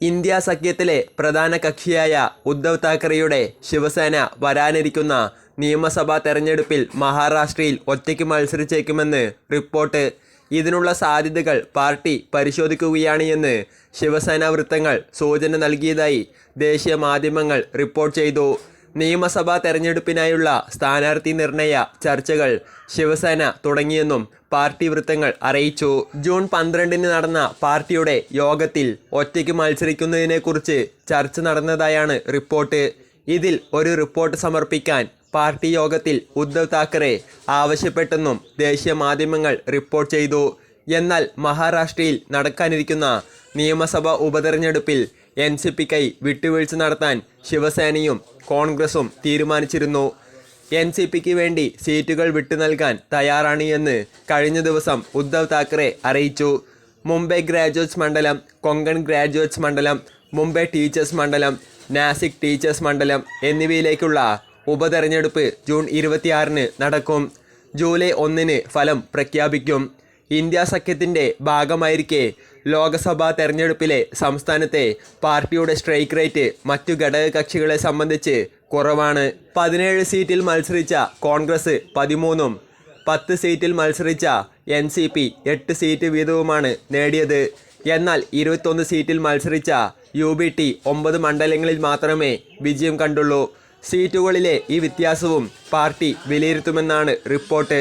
India സഖ്യത്തിലെ പ്രധാന കക്ഷിയായ ഉദ്ധവ് താക്കറെയുടെ ശിവസേന വരാനിരിക്കുന്ന നിയമസഭാ തെരഞ്ഞെടുപ്പിൽ മഹാരാഷ്ട്രയിൽ ഒറ്റയ്ക്ക് മത്സരിച്ചേക്കുമെന്ന് റിപ്പോർട്ട്. ഇതിനുള്ള സാധ്യതകൾ പാർട്ടി പരിശോധിക്കുകയാണ് എന്ന് ശിവസേന വൃത്തങ്ങൾ സൂചന നൽകിയതായി ദേശീയ മാധ്യമങ്ങൾ റിപ്പോർട്ട് ചെയ്തു. നിയമസഭാ തെരഞ്ഞെടുപ്പിനായുള്ള സ്ഥാനാർത്ഥി നിർണയ ചർച്ചകൾ ശിവസേന തുടങ്ങിയെന്നും പാർട്ടി വൃത്തങ്ങൾ അറിയിച്ചു. ജൂൺ പന്ത്രണ്ടിന് നടന്ന പാർട്ടിയുടെ യോഗത്തിൽ ഒറ്റയ്ക്ക് മത്സരിക്കുന്നതിനെക്കുറിച്ച് ചർച്ച നടന്നതായാണ് റിപ്പോർട്ട്. ഇതിൽ ഒരു റിപ്പോർട്ട് സമർപ്പിക്കാൻ പാർട്ടി യോഗത്തിൽ ഉദ്ധവ് താക്കറെ ആവശ്യപ്പെട്ടെന്നും ദേശീയ മാധ്യമങ്ങൾ റിപ്പോർട്ട് ചെയ്തു. എന്നാൽ മഹാരാഷ്ട്രയിൽ നടക്കാനിരിക്കുന്ന നിയമസഭാ ഉപതെരഞ്ഞെടുപ്പിൽ എൻ സി പിക്കായി വിട്ടുവീഴ്ച നടത്താൻ ശിവസേനയും കോൺഗ്രസും തീരുമാനിച്ചിരുന്നു. എൻ സി പിക്ക് വേണ്ടി സീറ്റുകൾ വിട്ടു നൽകാൻ തയ്യാറാണ് എന്ന് കഴിഞ്ഞ ദിവസം ഉദ്ധവ് താക്കറെ അറിയിച്ചു. മുംബൈ ഗ്രാജുവേറ്റ്സ് മണ്ഡലം കൊങ്കൺ ഗ്രാജുവേറ്റ്സ് മണ്ഡലം മുംബൈ ടീച്ചേഴ്സ് മണ്ഡലം നാസിക് ടീച്ചേഴ്സ് മണ്ഡലം എന്നിവയിലേക്കുള്ള ഉപതെരഞ്ഞെടുപ്പ് ജൂൺ ഇരുപത്തിയാറിന് നടക്കും. ജൂലൈ ഒന്നിന് ഫലം പ്രഖ്യാപിക്കും. ഇന്ത്യ സഖ്യത്തിന്റെ ഭാഗമായിരിക്കെ ലോകസഭാ തെരഞ്ഞെടുപ്പിലെ സംസ്ഥാനത്തെ പാർട്ടിയുടെ സ്ട്രൈക്ക് റേറ്റ് മറ്റു ഘടക കക്ഷികളെ സംബന്ധിച്ച് കുറവാണ്. പതിനേഴ് സീറ്റിൽ മത്സരിച്ച കോൺഗ്രസ് പതിമൂന്നും പത്ത് സീറ്റിൽ മത്സരിച്ച എൻ സി പി എട്ട് സീറ്റ് വീതവുമാണ് നേടിയത്. എന്നാൽ ഇരുപത്തൊന്ന് സീറ്റിൽ മത്സരിച്ച യു ബി ടി ഒമ്പത് മണ്ഡലങ്ങളിൽ മാത്രമേ വിജയം കണ്ടുള്ളൂ. സീറ്റുകളിലെ ഈ വ്യത്യാസവും പാർട്ടി വിലയിരുത്തുമെന്നാണ് റിപ്പോർട്ട്.